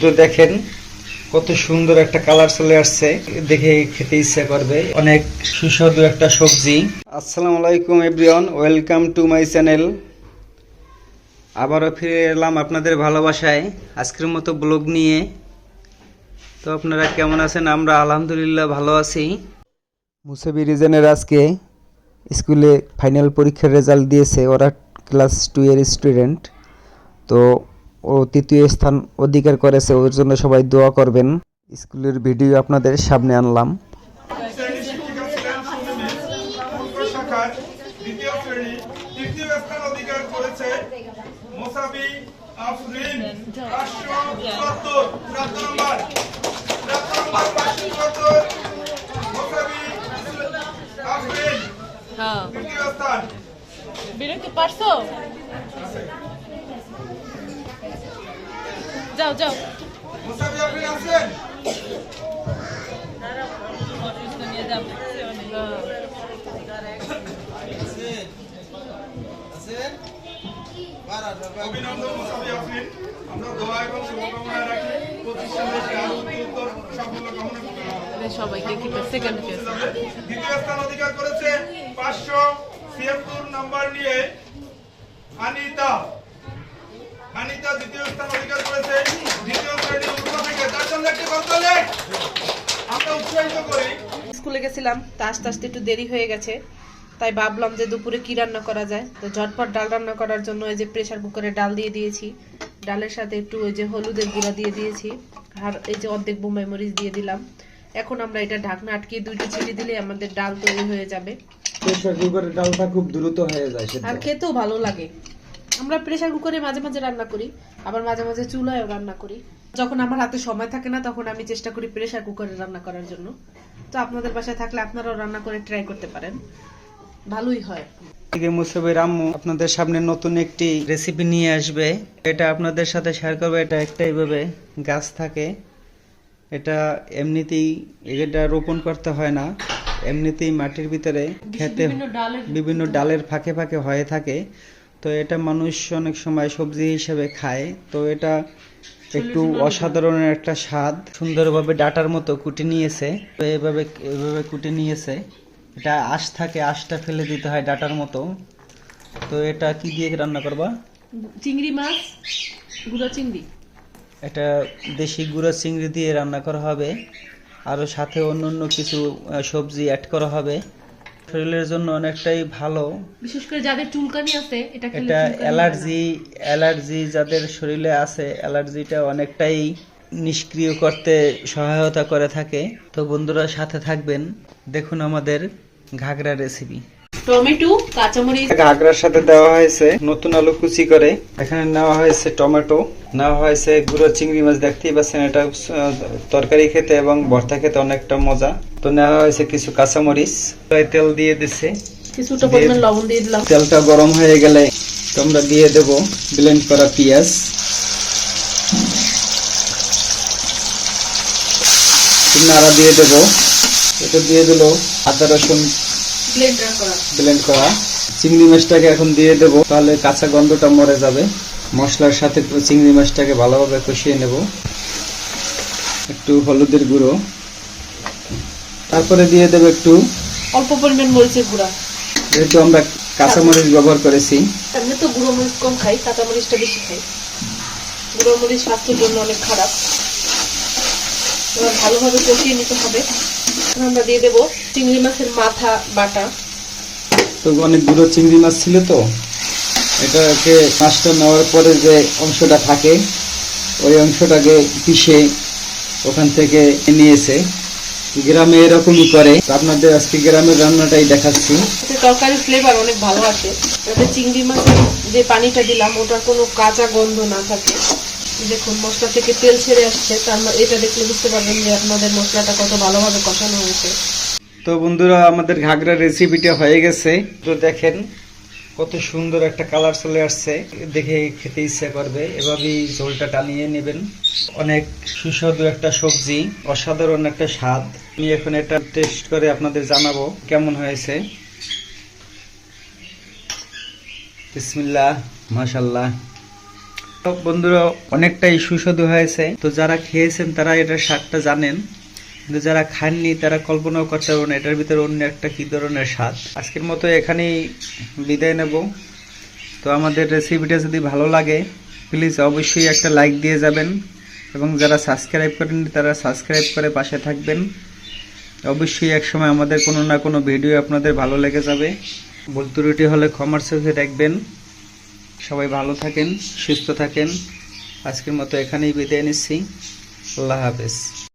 তো দেখেন, কত সুন্দর একটা কালার চলে আসছে। দেখে খেতে ইচ্ছা করবে। অনেক সুস্বাদু একটা সবজি। আসসালামু আলাইকুম, everyone. Welcome to my channel. আবারও ফিরে এলাম আপনাদের ভালোবাসায় আজকের মতো ব্লগ নিয়ে। তো আপনারা কেমন আছেন? আমরা আলহামদুলিল্লাহ ভালো আছি। মুসাবি রিজনের আজকে স্কুলে ফাইনাল পরীক্ষার রেজাল্ট দিয়েছে। ওরা ক্লাস টু এর স্টুডেন্ট। তো ও তৃতীয় স্থান অধিকার করেছে ওর জন্য সবাই দোয়া করবেন। স্কুলের ভিডিও আপনাদের সামনে আনলাম। শ্রেণি শিক্ষিকা ছিলেন সুমিমি অঙ্ক শাখার দ্বিতীয় শ্রেণি তৃতীয় স্থান অধিকার করেছে মোসাবি আফরিন পাঁচশো চুয়াত্তর প্রাপ্ত নম্বর প্রাপ্ত নম্বর পাঁচশো চুয়াত্তর মোসাবি আফরিন হ্যাঁ। তৃতীয় স্থান বেরোতে পারছ? যাও যাও। অভিনন্দন আফরিন আমরা দোয়া এবং শুভকামনা রাখি। পঁচিশ আরও উত্তর সাফল্য কামনা করি। সবাইকে কি সেকেন্ড দ্বিতীয় স্থান অধিকার করেছে পাঁচশো ছিয়াত্তর নাম্বার নিয়ে আনিতা। আনিতা দ্বিতীয় স্থান অধিকার করেছে। দ্বিতীয় শ্রেণি থেকে তার জন্য একটি করতালে আমরা উৎসাহিত করি। স্কুলে গেছিলাম তা আস্তে আস্তে একটু দেরি হয়ে গেছে। তাই ভাবলাম যে দুপুরে কি রান্না করা যায়? তো ঝটপট ডাল রান্না করার জন্য এই যে প্রেসার কুকারে ডাল দিয়ে দিয়েছি। ডালের সাথে একটু ওই যে হলুদের গুঁড়া দিয়ে দিয়েছি। আর এই যে অর্ধেক বোম্বাই মরিচ দিয়ে দিলাম। এখন আমরা এটা ঢাকনা আটকে দুইটা ছিটি দিলে আমাদের ডাল তৈরি হয়ে যাবে। প্রেশার কুকারের ডালটা খুব দ্রুত হয়ে যায় আর খেতেও ভালো লাগে। আমরা প্রেসার কুকারে মাঝে মাঝে রান্না করি আবার মাঝে মাঝে চুলায়ও রান্না করি। যখন আমার হাতে সময় থাকে না তখন আমি চেষ্টা করি প্রেসার কুকারে রান্না করার জন্য। তো আপনাদের বাসায় থাকলে আপনারাও রান্না করে ট্রাই করতে পারেন। ভালোই হয়। থেকে মুসাবের আম্মু আপনাদের সামনে নতুন একটি রেসিপি নিয়ে আসবে। এটা আপনাদের সাথে শেয়ার করবে। এটা একটা এইভাবে গাছ থাকে। এটা এমনিতেই এটা রোপণ করতে হয় না। এমনিতেই মাটির ভিতরে খেতে বিভিন্ন ডালের ফাঁকে ফাঁকে হয়ে থাকে। তো এটা মানুষ অনেক সময় সবজি হিসেবে খায়। তো এটা একটু অসাধারণ একটা স্বাদ। সুন্দরভাবে ডাটার মতো কুটি নিয়েছে। তো এভাবে এভাবে কুটি নিয়েছে। এটা আশ থাকে আশটা ফেলে দিতে হয় ডাটার মতো। তো এটা কি দিয়ে রান্না করবা? চিংড়ি মাছ গুঁড়ো চিংড়ি। এটা দেশি গুঁড়ো চিংড়ি দিয়ে রান্না করা হবে। আরও সাথে অন্য অন্য কিছু সবজি অ্যাড করা হবে। শরীরের জন্য অনেকটাই ভালো। বিশেষ করে যাদের চুলকানি আছে এটা এটা অ্যালার্জি অ্যালার্জি যাদের শরীরে আছে অ্যালার্জিটা অনেকটাই নিষ্ক্রিয় করতে সহায়তা করে থাকে। তো বন্ধুরা সাথে থাকবেন। দেখুন আমাদের ঘাগরা রেসিপি টমেটো কাঁচামরিচ। ঘাগরার সাথে দেওয়া হয়েছে নতুন আলু কুচি করে। এখানে নেওয়া হয়েছে টমেটো নেওয়া হয়েছে গুঁড়ো চিংড়ি মাছ দেখতেই পাচ্ছেন এটা তরকারি খেতে এবং ভর্তা খেতে অনেকটা মজা। তো নেওয়া হয়েছে কিছু কাঁচামরিচ তেল দিয়ে দিছে। কিছুটা পরিমাণ লবণ দিয়ে দিলাম। তেলটা গরম হয়ে গেলে তোমরা দিয়ে দেব ব্লেন্ড করা পেঁয়াজ। নাড়া দিয়ে দেব। এটা দিয়ে দিল আদা রসুন ব্লেন্ড করা। চিংড়ি মাছটাকে এখন দিয়ে দেব তাহলে কাঁচা গন্ধটা মরে যাবে। মশলার সাথে চিংড়ি মাছটাকে ভালোভাবে কষিয়ে নেব। একটু হলুদের গুঁড়ো। তারপরে দিয়ে দেব একটু অল্প পরিমাণ মরিচের গুঁড়া। যেহেতু আমরা কাঁচামরিচ ব্যবহার করেছি। এমনি তো গুঁড়ো মরিচ কম খাই কাঁচা মরিচটা বেশি খাই। গুঁড়ো মরিচ স্বাস্থ্যের জন্য অনেক খারাপ। এবার ভালোভাবে কষিয়ে নিতে হবে। এখন আমরা দিয়ে দেবো চিংড়ি মাছের মাথা বাটা। তো অনেক গুঁড়ো চিংড়ি মাছ ছিল তো। এটাকে মাছটা নেওয়ার পরে যে অংশটা থাকে ওই অংশটাকে পিষে ওখান থেকে নিয়েছে। গ্রামে এরকমই করে। আপনাদের আজকে গ্রামের রান্নাটাই দেখাচ্ছি। এতে তরকারির ফ্লেভার অনেক ভালো আসে যাতে চিংড়ি মাছের যে পানিটা দিলাম ওটার কোনো কাঁচা গন্ধ না থাকে। দেখুন, মশলা থেকে তেল ছেড়ে আসছে তার এটা দেখলে বুঝতে পারবেন যে আপনাদের মশলাটা কত ভালোভাবে কষানো হয়েছে। তো বন্ধুরা, আমাদের ঘাগরা রেসিপিটা হয়ে গেছে। তো দেখেন, কত সুন্দর একটা কালার চলে আসছে। দেখে খেতে ইচ্ছা করবে। এভাবেই ঝোলটা টানিয়ে নেবেন। অনেক সুস্বাদু একটা সবজি, অসাধারণ একটা স্বাদ। আমি এখন এটা টেস্ট করে আপনাদের জানাব কেমন হয়েছে। বিসমিল্লাহ মাশাল্লাহ বন্ধুরা অনেকটাই সুস্বাদু হয়েছে। তো যারা খেয়েছেন তারা এটার স্বাদটা জানেন। কিন্তু যারা খাননি তারা কল্পনাও করতে পারবেন এটার ভিতরে অন্য একটা কি ধরনের স্বাদ। আজকের মতো এখানেই বিদায় নেব। তো আমাদের রেসিপিটা যদি ভালো লাগে প্লিজ অবশ্যই একটা লাইক দিয়ে যাবেন। এবং যারা সাবস্ক্রাইব করেননি তারা সাবস্ক্রাইব করে পাশে থাকবেন। অবশ্যই একসময় আমাদের কোনো না কোনো ভিডিও আপনাদের ভালো লেগে যাবে। ভুল ত্রুটি হলে ক্ষমার চোখে দেখবেন। সবাই ভালো থাকেন সুস্থ থাকেন। আজকের মতো এখানেই বিদায় নিচ্ছি। আল্লাহ হাফেজ।